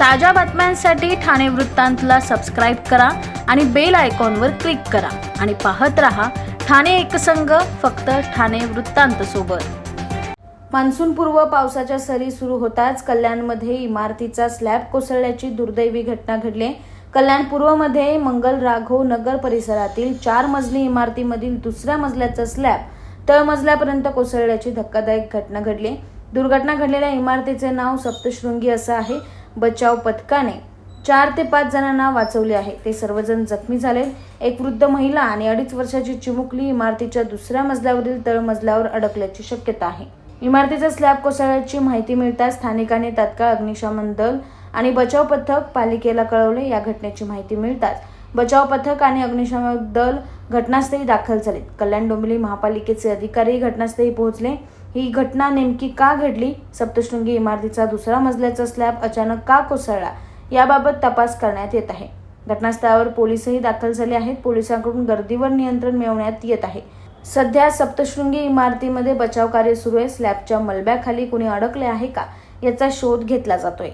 ताज्या बातम्यांसाठी ठाणे वृत्तांतला सबस्क्राईब करा आणि बेल आयकॉनवर क्लिक करा. आणि पाहत रहा ठाणे एकसंघ फक्त ठाणे वृत्तांत सोबत. मान्सूनपूर्व पावसाच्या सरी सुरू होताच कल्याणमध्ये इमारतीचा स्लॅब कोसळल्याची दुर्दैवी घटना घडली. कल्याण पूर्वमध्ये मंगल राघव नगर परिसरातील चार मजली इमारतीमधील दुसऱ्या मजल्याचा स्लॅब तळमजल्यापर्यंत कोसळल्याची धक्कादायक घटना घडली. दुर्घटना घडलेल्या इमारतीचे नाव सप्तशृंगी असं आहे. बचाव पथकाने चार ते पाच जणांना वाचवले आहे. ते सर्वजण जखमी झाले. एक वृद्ध महिला आणि अडीच वर्षाची चिमुकली इमारतीच्या दुसऱ्या मजल्यावरील तळमजल्यावर अडकल्याची शक्यता आहे. इमारतीचा स्लॅब कोसळल्याची माहिती मिळताच स्थानिकांनी तात्काळ अग्निशमन दल आणि बचाव पथक पालिकेला कळवले. या घटनेची माहिती मिळताच बचाव पथक आणि अग्निशमन दल घटनास्थळी दाखल झाले कल्याण डोंबिवली महापालिकेचे अधिकारी घटनास्थळी पोहोचले. ही घटना नेमकी का घडली? सप्तशृंगी इमारतीचा दुसरा मजल्याचा स्लॅब अचानक का कोसळला? याबाबत तपास करण्यात येत आहे. घटनास्थळावर पोलीसही दाखल झाले आहेत. पोलिसांकडून गर्दीवर नियंत्रण मिळवण्यात येत आहे. सध्या सप्तशृंगी इमारतीमध्ये बचाव कार्य सुरू आहे. स्लॅबच्या मलब्याखाली कुणी अडकले आहे का? याचा शोध घेतला जातोय.